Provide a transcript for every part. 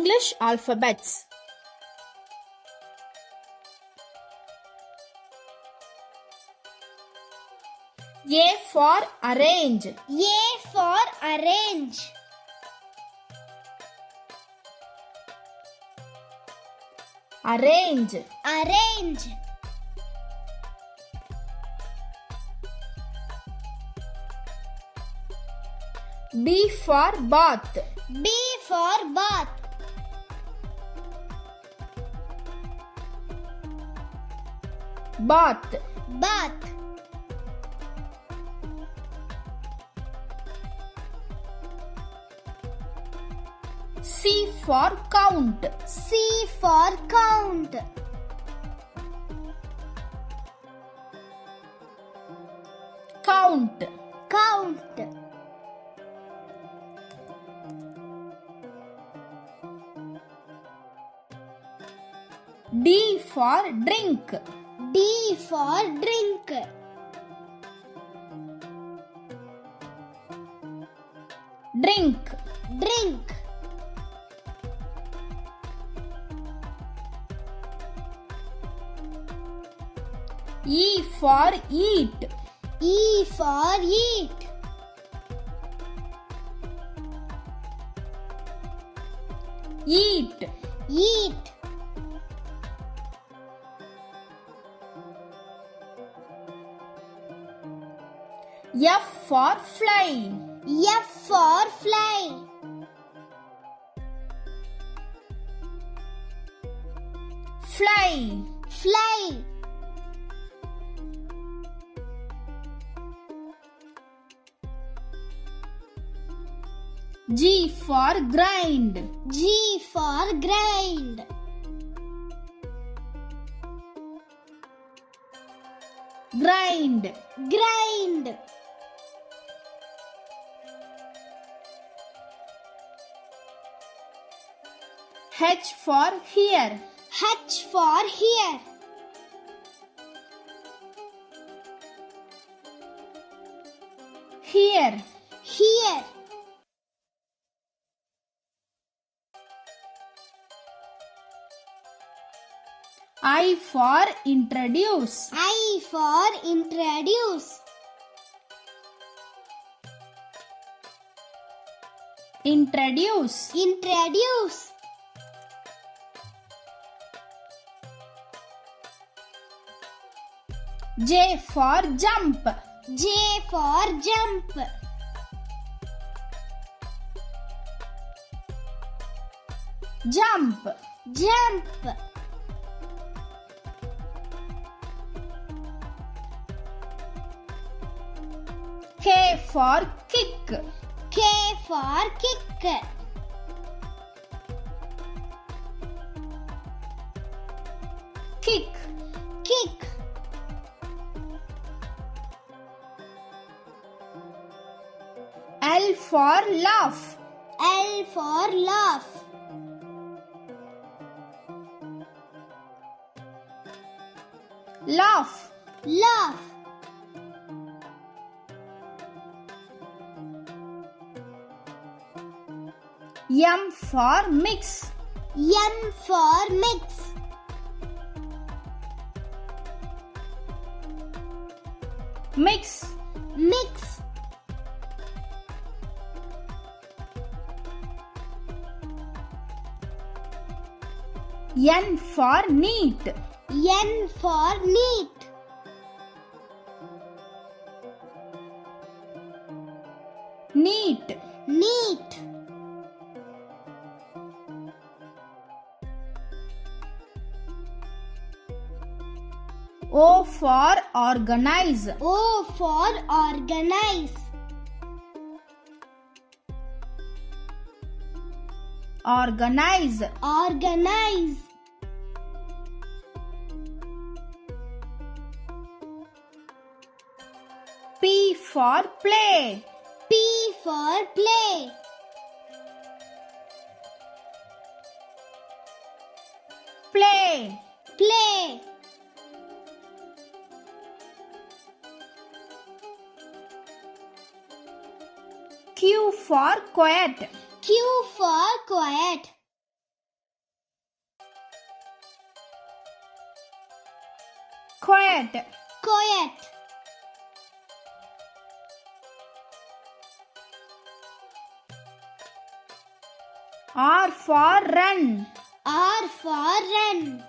English alphabets. A for arrange. A for arrange. Arrange. Arrange. B for bath. B for bath. Bath. Bath. C for count. C for count. Count. Count. D for drink. D for drink. Drink. Drink. E for eat. E for eat. Eat. Eat. F for fly. F for fly. Fly. Fly. G for grind. G for grind. Grind. Grind. H for here. H for here. Here. Here. I for introduce. I for introduce. Introduce. Introduce. J for jump. J for jump. Jump. Jump. K for kick. K for kick. For laugh. L for laugh. Laugh. Laugh. M for mix. M for mix. Mix. Mix. N for neat. N for neat. Neat. Neat. O for organize. O for organize. Organize. Organize. for play. P for play. Play. Play. Q for quiet. Q for quiet. Quiet. Quiet. R for run, R for run,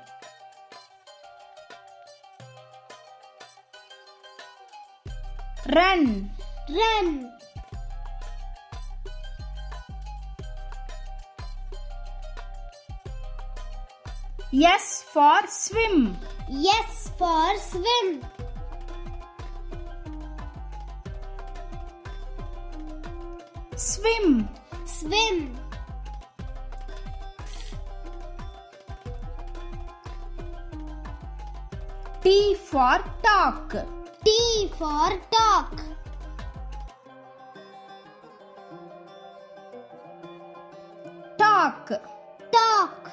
run, run, Yes for swim, Yes for swim, swim, swim, T for talk, T for talk, talk, talk,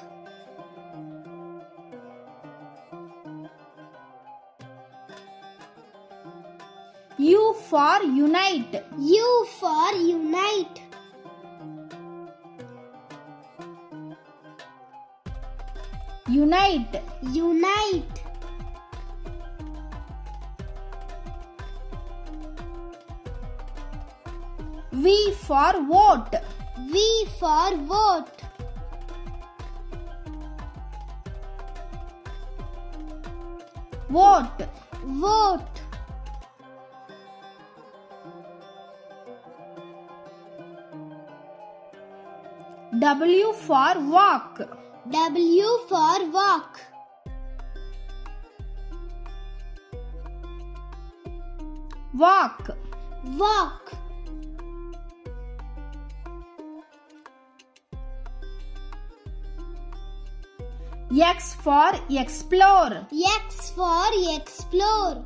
U for unite, U for unite, unite, unite, V for vote, V for vote, vote, vote, W for walk, W for walk, walk, walk, X for explore, X for explore,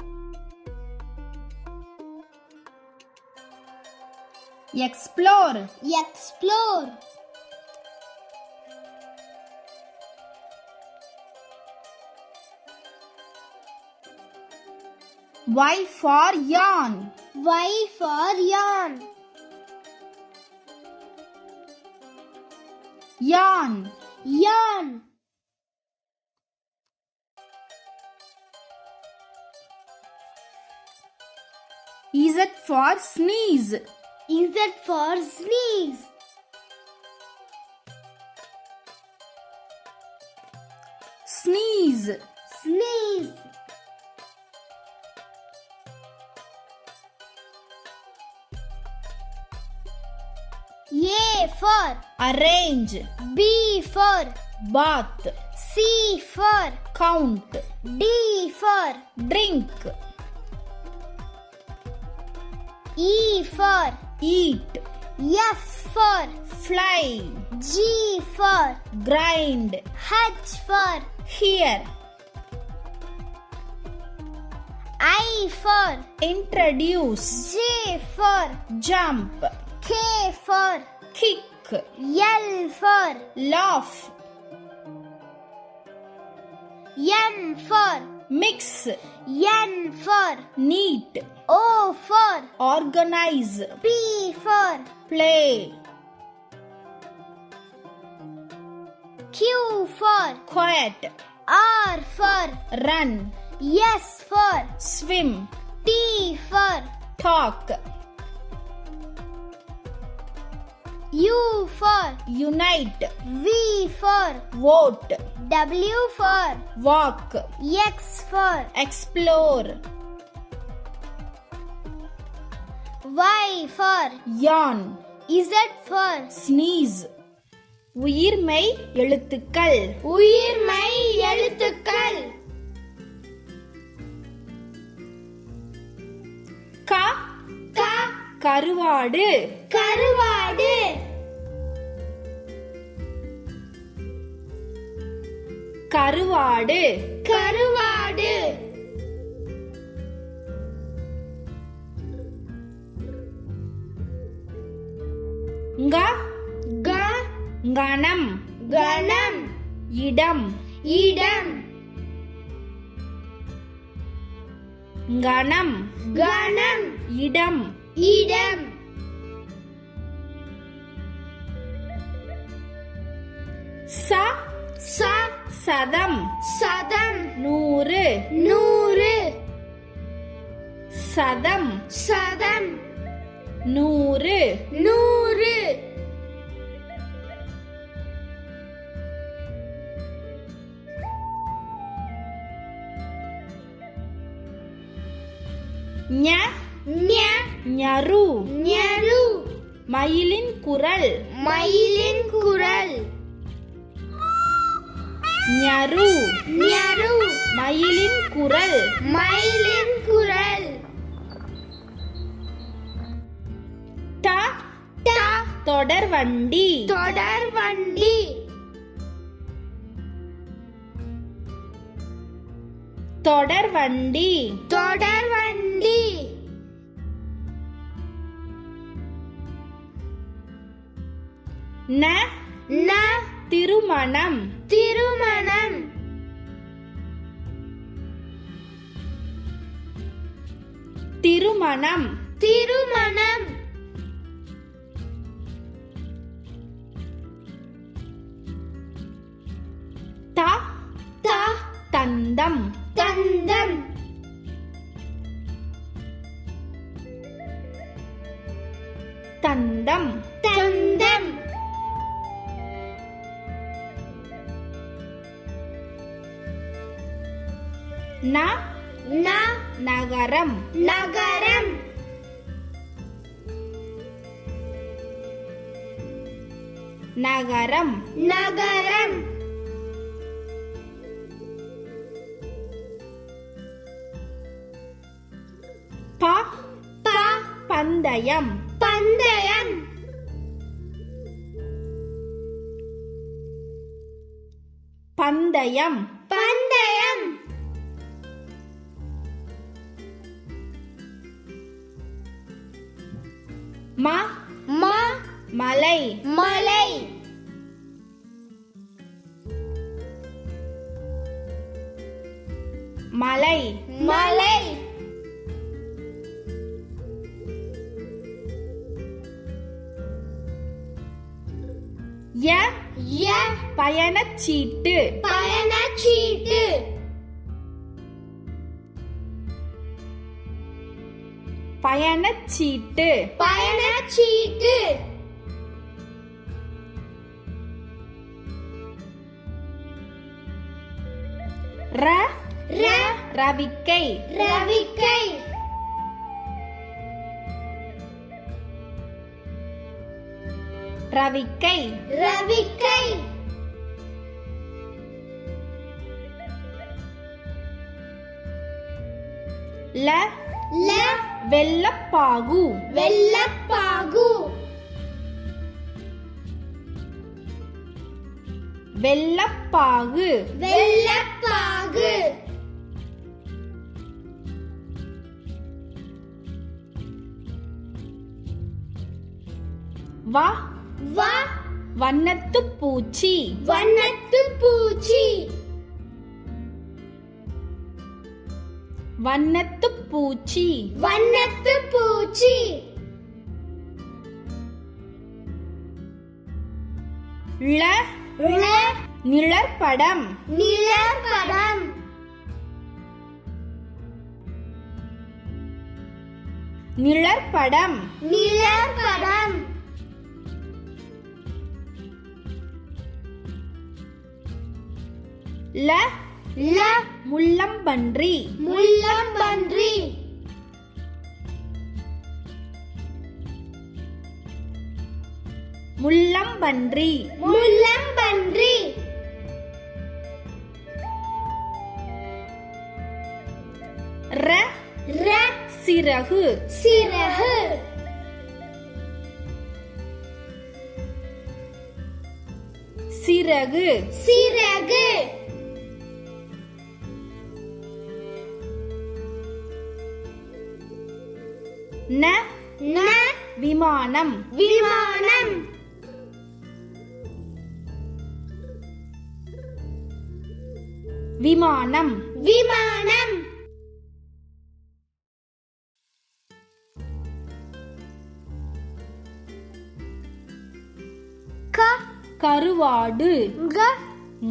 explore, explore, Y for yawn, Y for yawn, yawn, yawn, for sneeze, Z for sneeze, sneeze, sneeze, A for arrange, B for bath, C for count, D for drink, E for eat, F for fly, G for grind, H for hear, I for introduce, J for jump, K for kick, L for laugh, M for mix, N for neat, O for organize, P for play, Q for quiet, R for run, S for swim, T for talk, U for unite, V for vote, W for walk, X for explore, Y for yawn, Z for sneeze. உயிர்மெய் எழுத்துக்கள் உயிர்மை எழுத்துக்கள் க க கருவாடு கருவாடு கருவாடு. கருவாடு. ங்க க. கணம். கணம். இடம். இடம். கணம். கணம். இடம். இடம். ச. சதம். சதம். நூறு. நூறு. சதம். சதம். நூறு. நூறு. ஞ. ஞ. ஞரு. ஞரு. மயிலின் குரல். மயிலின் குரல். ஞரு ஞரு மயிலின் குரல். மயிலின் குரல். ட ட தொடர் வண்டி. தொடர் வண்டி. தொடர் வண்டி. தொடர் வண்டி. ந ந. திருமணம். திருமணம். திருமணம். திருமணம். நகரம். நகரம். ப ப பந்தயம். பந்தயம். பந்தயம். பந்தயம். ம ம மலை. மலை. மலை. பயணச்சீட்டு. பயணச்சீட்டு. பயணச்சீட்டு. பயணச்சீட்டு. ர ர ரவிக்கை. ரவிக்கை. ரவிக்கை. ரவிக்கை. ல. ல. வெள்ளப்பாகு. வெள்ளப்பாகு. வெள்ளப்பாகு. வெள்ளப்பாகு. வ. வ. வண்ணத்துப் பூச்சி. வண்ணத்து பூச்சி. வண்ணத்துப் பூச்சி. வண்ணத்து பூச்சி. ள. ல நிழற்படம். நிலப்படம் நிழற்படம். நிலப்படம் ல ல முள்ளம்பன்றி. முள்ளம்பன்றி. முள்ளம்பன்றி. முள்ளம்பன்றி. ர ர சிறகு. சிறகு. சிறகு. சிறகு. ந ந விமானம். விமானம். விமானம். விமானம். க கருவாடு. க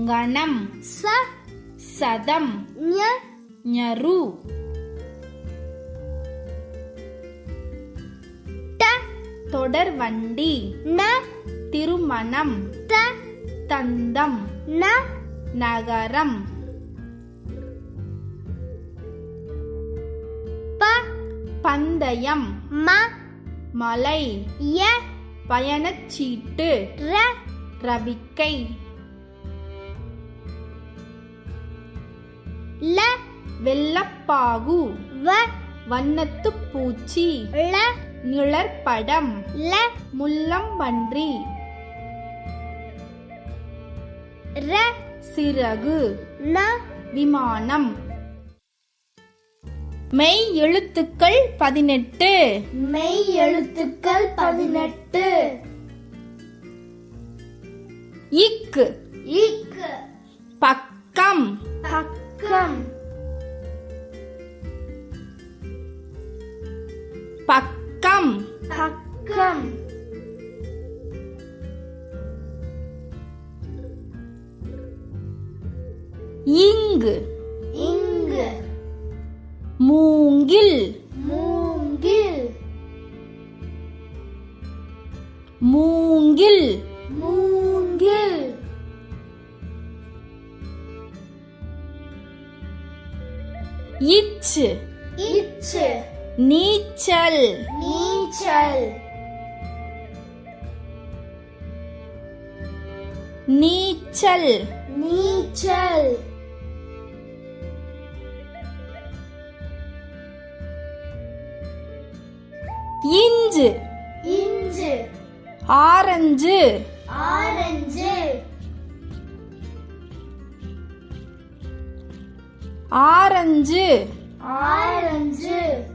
கணம். ச சதம். ஞ ஞரு. தொடர்வண்டி ந. திருமணம். த. தந்தம். ந. நகரம். ப. பந்தயம். ம. மலை. ய. பயணச்சீட்டு. ர. ரவிக்கை. ல. வெள்ளப்பாகு. வ. வண்ணத்துப் பூச்சி. ள. நிழற்படம் ல முள்ளம்பன்றி. ர சிறகு ந விமானம். மெய் எழுத்துக்கள் பதினெட்டு. மெய் எழுத்துக்கள் பதினெட்டு. இக்கு இக்கு பக்கம். பக்கம். பக்கம். 가끔. 잉그. 잉그. 몽길. 몽길. 몽길. 몽길. 이츠. 이츠. 니철 니 நீச்சல். நீச்சல். நீச்சல். இஞ்சு. இஞ்சு. ஆரஞ்சு. ஆரஞ்சு. ஆரஞ்சு. ஆரஞ்சு.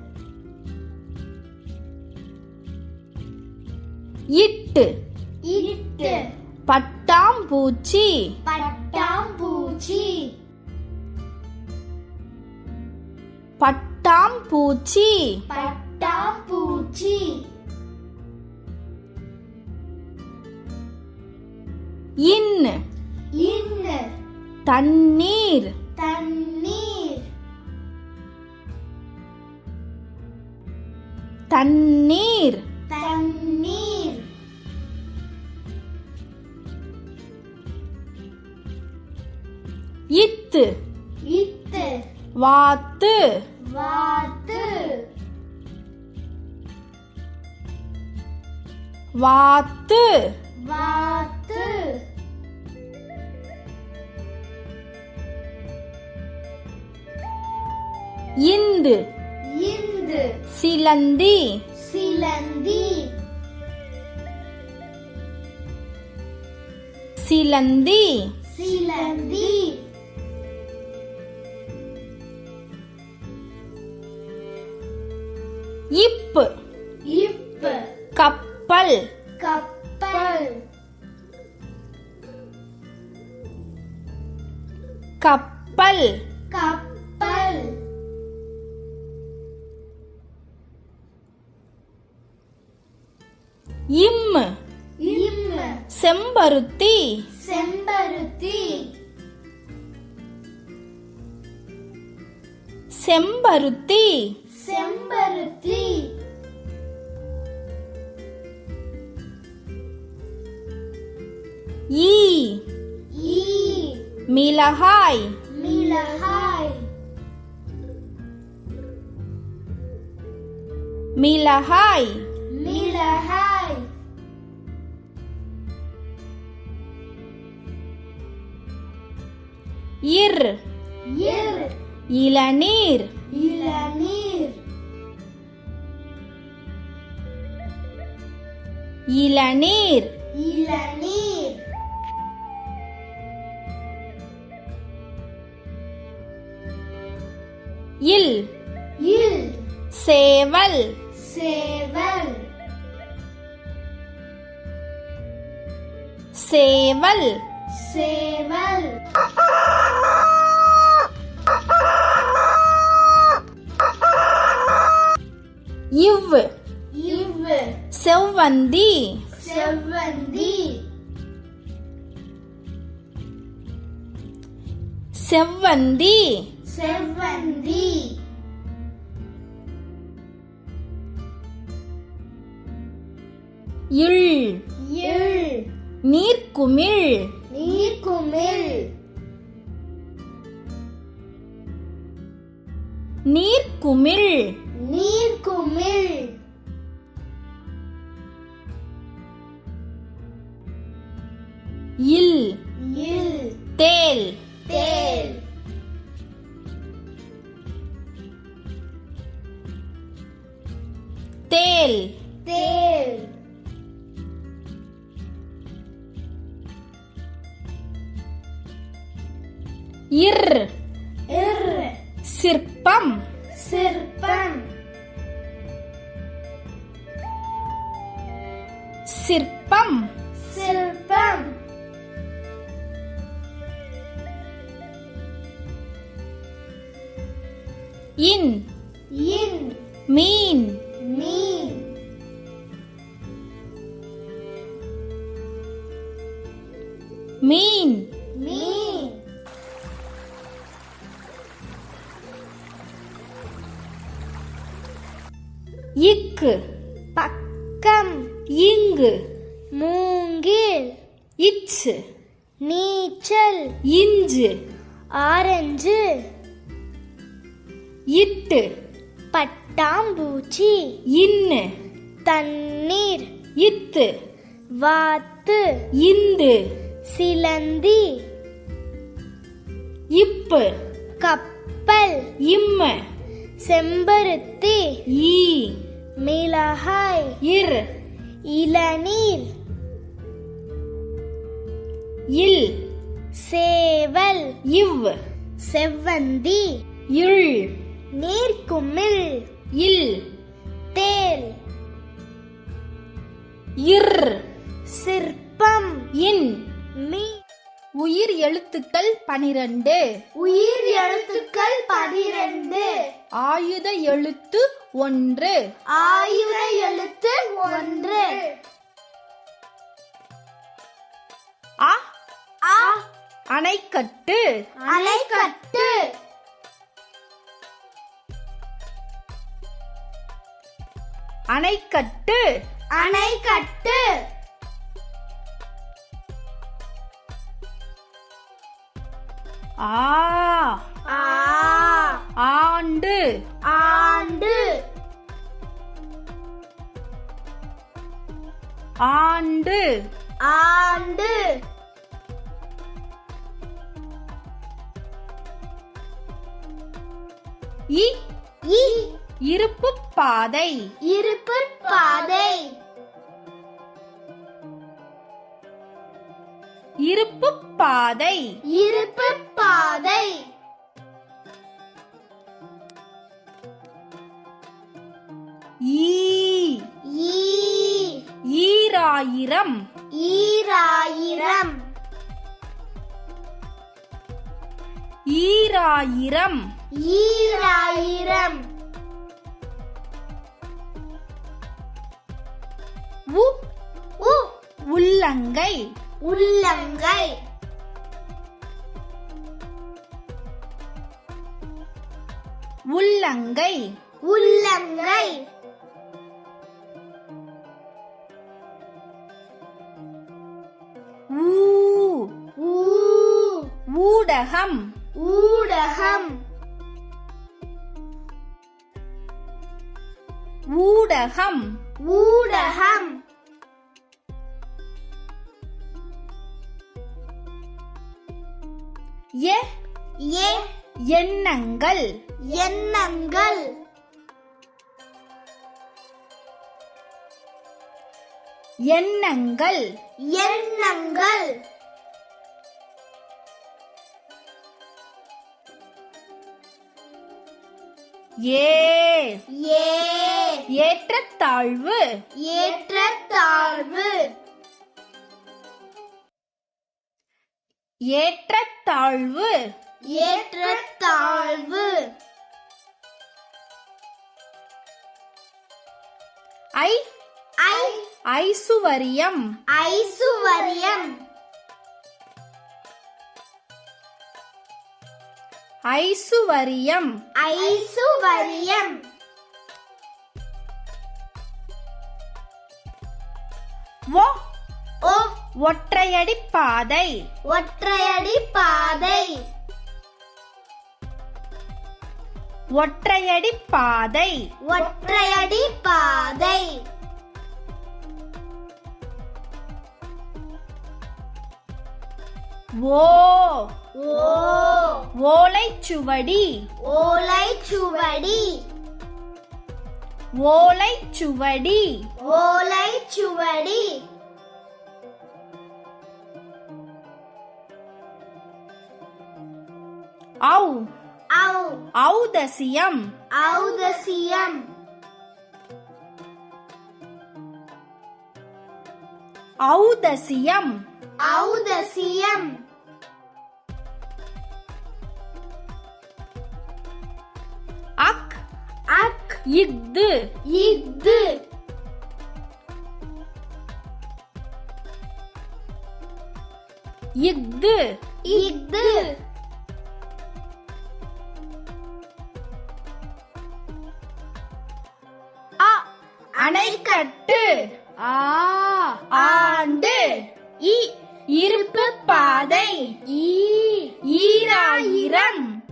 இட்டு. இட்டு. பட்டாம்பூச்சி. பட்டாம்பூச்சி. பட்டாம்பூச்சி. பட்டாம்பூச்சி. இன் இன்னு. தண்ணீர். தண்ணீர். தண்ணீர். தண்ணீர் இத்து. இத்து. வாத்து. வாத்து. வாத்து. வாத்து. இந்து. இந்து. சிலந்தி. சிலந்தி. சிலந்தி. சிலந்தி. இப்பு. இப்பு. கப்பல். கப்பல். கப்பல். கப்பல் இம். இம்மு செம்பருத்தி. செம்பருத்தி. செம்பருத்தி. செம்பருத்தி. ஈ. ஈ. மிளகாய். மிளகாய். மிளகாய். மிளகாய். இர். இர். இளநீர். இளநீர். இளநீர். இளநீர். இல். இல். சேவல். சேவல். சேவல். சேவல். இவ். இவ். செவ்வந்தி. செவ்வந்தி. செவ்வந்தி. செவ்வந்தி. இல். இல். நீர்க்குமிழ். நீர்க்குமிழ். நீர்க்குமிழ். நீர்க்குமிழ். mình. இல். சேவல். இவ். செவ்வந்தி. இள். நீர்க்குமிழ். இல். தேல். இர். சிற்பம். இன். மீ. உயிர் எழுத்துக்கள் பனிரண்டு. உயிர் எழுத்துக்கள் பதிரெண்டு ஆயுத எழுத்து ஒன்று. ஆயுத எழுத்து ஒன்று. அ அணைக்கட்டு. அணைக்கட்டு. அணைக்கட்டு. ஆ. ஆ. ஆண்டு. ஆண்டு. ஆண்டு. ஆண்டு. இ இ இருப்பு பாதை. இருப்பு பாதை. இருப்பு பாதை. இருப்பு பாதை. ஈராயிரம். ஈராயிரம். ஈராயிரம். ஈராயிரம். உ உ. உள்ளங்கை. உள்ளங்கை. உள்ளங்கை. உள்ளங்கை. ஊ. ஊ. ஊடகம். ஊடகம். ஊடகம். ஊடகம். எ ஏ. எண்ணங்கள். எண்ணங்கள். எண்ணங்கள். எண்ணங்கள். ஏ. ஏ. ஏற்றத்தாழ்வு. ஏற்றத்தாழ்வு. ஏற்றத்தாழ்வு. ஏற்றத்தாழ்வு. ஐ. ஐ. ஐசுவரியம். ஐசுவரியம். ஐசுவரியம். ஐசுவரியம். ஒ ஓ. ஒற்றையடி பாதை ஒற்றையடி பாதை ஒற்றையடி பாதை ஒற்றையடி பாதை ஓ. ஓ. ஓலைச்சுவடி. ஓலைச்சுவடி. ஓலைச்சுவடி. ஓலைச்சுவடி. ஔ. ஔ. ஔதசியம். ஔதசியம். ஔதசியம். ஔதசியம். இஃது. இஃது. இஃது. இஃது. அ. அணைக்கட்டு. ஆ. ஆண்டு. இ. இருப்பு பாதை ஈ ஈராயிரம்.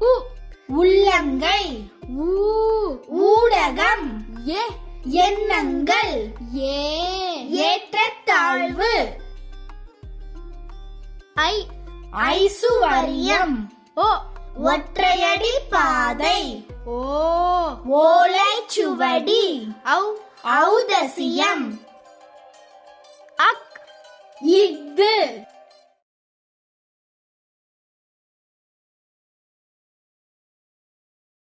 உ. உள்ளங்கை ஊ ஊடகம். ஏ எண்ணங்கள். ஏ ஏற்றத்தாழ்வு. ஐ ஐசுவரியம். ஓ ஒற்றையடி பாதை. ஓ ஓலைச்சுவடி. ஔ ஔதசியம். அக். இஃது.